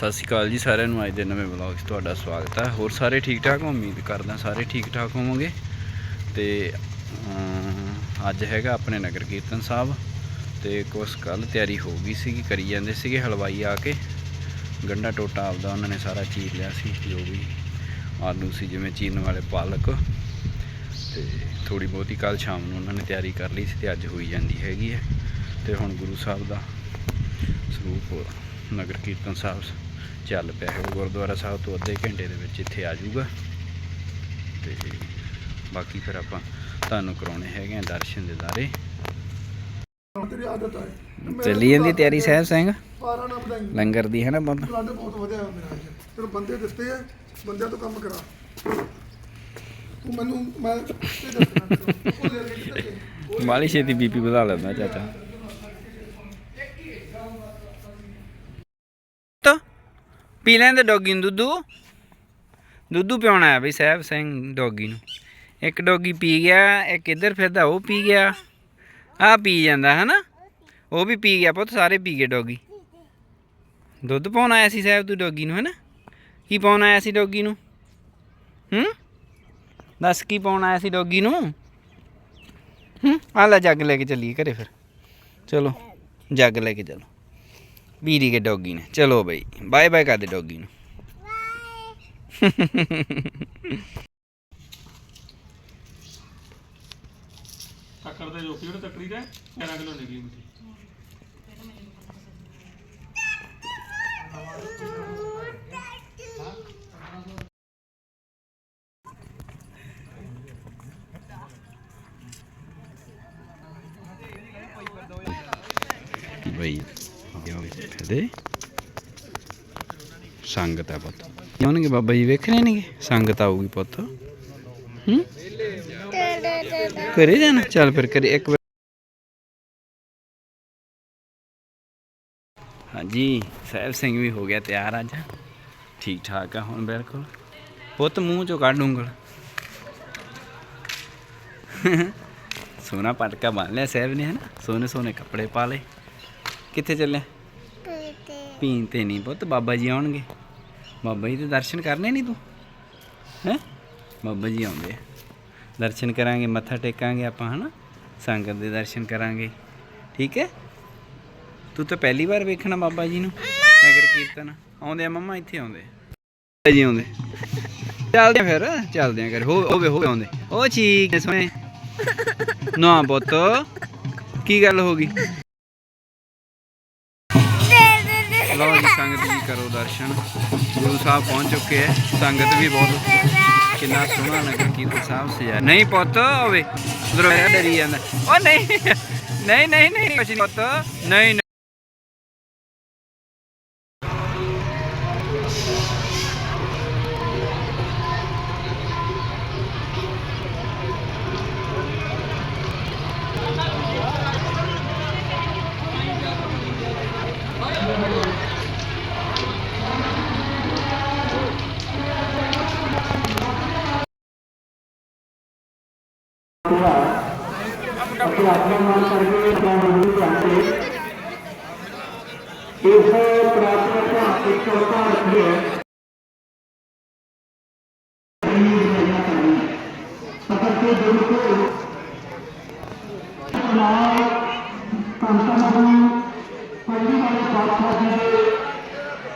ਸਤਿ ਸ਼੍ਰੀ ਅਕਾਲ ਜੀ, ਸਾਰਿਆਂ ਨੂੰ ਅੱਜ ਦੇ ਨਵੇਂ ਵਲੌਗ 'ਚ ਤੁਹਾਡਾ ਸਵਾਗਤ ਹੈ। ਹੋਰ ਸਾਰੇ ਠੀਕ ਠਾਕ ਉਮੀਦ ਕਰਦਾ ਸਾਰੇ ਠੀਕ ਠਾਕ ਹੋਵੋਗੇ। ਤੇ ਅੱਜ ਹੈਗਾ ਆਪਣੇ ਨਗਰ ਕੀਰਤਨ ਸਾਹਿਬ। ਤੇ ਕੁਛ ਕੱਲ ਤਿਆਰੀ ਹੋ ਗਈ ਸੀਗੀ, ਕਰੀ ਜਾਂਦੇ ਸੀਗੇ ਹਲਵਾਈ ਆ ਕੇ। ਗੰਡਾ ਟੋਟਾ ਆਪਦਾ ਉਹਨਾਂ ਨੇ ਸਾਰਾ ਚੀਰ ਲਿਆ ਸੀ, ਜੋ ਵੀ ਆਲੂ ਸੀ, ਜਿਵੇਂ ਚੀਰਨ ਵਾਲੇ ਪਾਲਕ। ਤੇ ਥੋੜੀ ਬਹੁਤੀ ਕੱਲ ਸ਼ਾਮ ਨੂੰ ਉਹਨਾਂ ਨੇ ਤਿਆਰੀ ਕਰ ਲਈ ਸੀ ਤੇ ਅੱਜ ਹੋਈ ਜਾਂਦੀ ਹੈਗੀ ਹੈ। ਤੇ ਹੁਣ ਗੁਰੂ ਸਾਹਿਬ ਦਾ ਸਰੂਪ, ਨਗਰ ਕੀਰਤਨ ਸਾਹਿਬ ਚੱਲ ਪਿਆ ਹੈ। ਗੁਰਦੁਆਰਾ ਸਾਹਿਬ ਤੋਂ ਅੱਧੇ ਘੰਟੇ ਦੇ ਵਿੱਚ ਇੱਥੇ ਆ ਜਾਊਗਾ। ਤੇ ਬਾਕੀ ਫਿਰ ਆਪਾਂ ਤੁਹਾਨੂੰ ਕਰਾਉਣੇ ਹੈਗੇ ਆ ਦਰਸ਼ਨ ਹੈ ਮੈਂ ਚੱਲੀ ਜਾਂਦੀ ਤਿਆਰੀ ਸਾਹਿਬ ਸਿੰਘ? ਲੰਗਰ ਦੀ ਹੈ ਨਾ ਬੰਦ? ਬਹੁਤ ਵਧਿਆ ਮੇਰਾ ਬੰਦੇ ਦਿੱਤੇ ਆ ਬੰਦਿਆਂ ਤੋਂ ਕੰਮ ਕਰਾ। ਤੂੰ ਮੈਨੂੰ ਮੈਂ? ਮਾਲੀ ਛੇਤੀ ਬੀਪੀ ਵਧਾ ਲੈਂਦਾ ਚਾਚਾ ਤੋ ਪੀ ਲੈਂਦੇ ਡੋਗੀ ਨੂੰ ਦੁੱਧੂ? ਦੁੱਧੂ ਪਿਉਣਾ ਹੈ ਬਈ, ਸਾਹਿਬ ਸਿੰਘ ਡੋਗੀ ਨੂੰ। ਇੱਕ ਡੋਗੀ ਪੀ ਗਿਆ, ਇੱਕ ਇੱਧਰ ਫਿਰਦਾ, ਉਹ ਪੀ ਗਿਆ। ਆ ਪੀ ਜਾਂਦਾ, ਹਨਾ? ਉਹ ਵੀ ਪੀ ਗਿਆ ਪੁੱਤ, ਸਾਰੇ ਪੀ ਗਏ ਡੋਗੀ। ਦੁੱਧ ਪਾਉਣ ਆਇਆ ਸੀ ਸਾਹਿਬ ਤੂੰ ਡੋਗੀ ਨੂੰ, ਹਨਾ? ਕੀ ਪਾਉਣ ਆਇਆ ਸੀ ਡੋਗੀ ਨੂੰ? ਹੂੰ? ਦੱਸ ਕੀ ਪਾਉਣ ਆਇਆ ਸੀ ਡੋਗੀ ਨੂੰ? ਹੂੰ? ਆ ਲੈ ਜੱਗ ਲੈ ਕੇ ਚੱਲੀਏ ਘਰੇ ਫਿਰ। ਚਲੋ, ਜੱਗ ਲੈ ਕੇ ਚਲੋ। ਬੀਰੀ ਕੇ ਡੋਗੀ ਨੇ। ਚਲੋ ਬਈ ਬਾਏ ਬਾਏ ਕਰ ਦੇ ਡੋਗੀ ਨੂੰ। ਤੱਕੜ ਦੇ ਜੋਕੀ ਉਹਨੇ ਤੱਕੜੀ ਦੇ 11 ਕਿਲੋ ਨਿਕਲੀ ਮਿੱਠੀ ਬਈ। ਫਦੇ ਸੰਗਤ ਹੈ ਪੁੱਤ ਆਉਣਗੇ ਬਾਬਾ ਜੀ ਵੇਖਣੇ ਨੇਗੇ ਸੰਗਤ ਆਊਗੀ ਪੁੱਤ ਹੂੰ ਕਰੇ ਜਾਣਾ ਚੱਲ ਫਿਰ ਕਰੇ ਇੱਕ ਹਾਂਜੀ ਸਾਹਿਬ ਸਿੰਘ ਵੀ ਹੋ ਗਿਆ ਤਿਆਰ ਅੱਜ ਠੀਕ ਠਾਕ ਆ ਹੁਣ ਬਿਲਕੁਲ ਪੁੱਤ ਮੂੰਹ ਚੋਂ ਕੱਢ ਉਂਗਲ ਸੋਨਾ ਪਟਕਾ ਬੰਨ ਲਿਆ ਸਾਹਿਬ ਨੇ ਹਨਾ ਸੋਨੇ ਸੋਨੇ ਕੱਪੜੇ ਪਾ ਲਏ ਕਿੱਥੇ ਚੱਲੇ? ਪੀਣ ਤੇ ਨਹੀਂ ਪੁੱਤ ਬਾਬਾ ਜੀ ਆਉਣਗੇ। ਬਾਬਾ ਜੀ ਦੇ ਦਰਸ਼ਨ ਕਰਨੇ ਨਹੀਂ ਤੂੰ? ਹੈ? ਬਾਬਾ ਜੀ ਆਉਂਦੇ ਆ। ਦਰਸ਼ਨ ਕਰਾਂਗੇ ਮੱਥਾ ਟੇਕਾਂਗੇ ਆਪਾਂ ਹਨਾ? ਸੰਗਤ ਦੇ ਦਰਸ਼ਨ ਕਰਾਂਗੇ। ਠੀਕ ਹੈ? ਤੂੰ ਤਾਂ ਪਹਿਲੀ ਵਾਰ ਵੇਖਣਾ ਬਾਬਾ ਜੀ ਨੂੰ ਨਗਰ ਕੀਰਤਨ। ਆਉਂਦੇ ਆ ਮੰਮਾ ਇੱਥੇ ਆਉਂਦੇ ਆ। ਜੀ ਆਉਂਦੇ। ਚੱਲਦੇ ਆ ਫਿਰ ਚੱਲਦੇ ਆ ਕਰ ਹੋ ਹੋਵੇ ਹੋਵੇ ਆਉਂਦੇ। ਉਹ ਠੀਕ ਸੋਹਣੇ। ਨਾ ਪੁੱਤ ਕੀ ਗੱਲ ਹੋ ਗਈ? ਲਓ ਜੀ, ਸੰਗਤ ਵੀ ਕਰੋ ਦਰਸ਼ਨ। ਗੁਰੂ ਸਾਹਿਬ ਪਹੁੰਚ ਚੁੱਕੇ ਹੈ ਸੰਗਤ ਵੀ ਬਹੁਤ ਕਿੰਨਾ ਸੋਹਣਾ ਨਗਰ ਕੀਰਤਨ ਸਾਹਿਬ ਸਜਾ ਨਹੀਂ ਪੁੱਤ ਹੋਵੇ ਉਧਰ ਡਰੀ ਜਾਂਦਾ। ਉਹ ਨਹੀਂ ਨਹੀਂ ਨਹੀਂ ਨਹੀਂ, ਕੁਛ ਨਹੀਂ ਪੁੱਤ। ਨਹੀਂ खुला। अपने आक्रमण करके प्रबंधी चाहते एक सौ तिरासी का एक सौ रखिए। सफ़र के गुरु को पंडित वाले पाठा जी के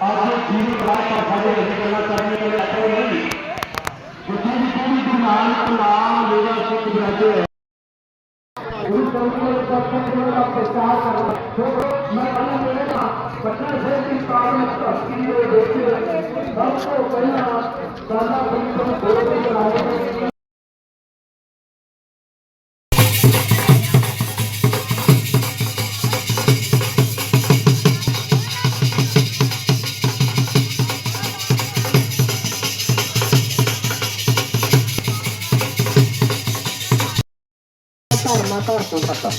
आज जीवन रात का भाग्य करना करने के लिए नहीं जितने भी पूरी दुनिया को ਨਹੀਂ। ਧਰਮਾ ਘਰ ਤੋਂ ਪਤਾ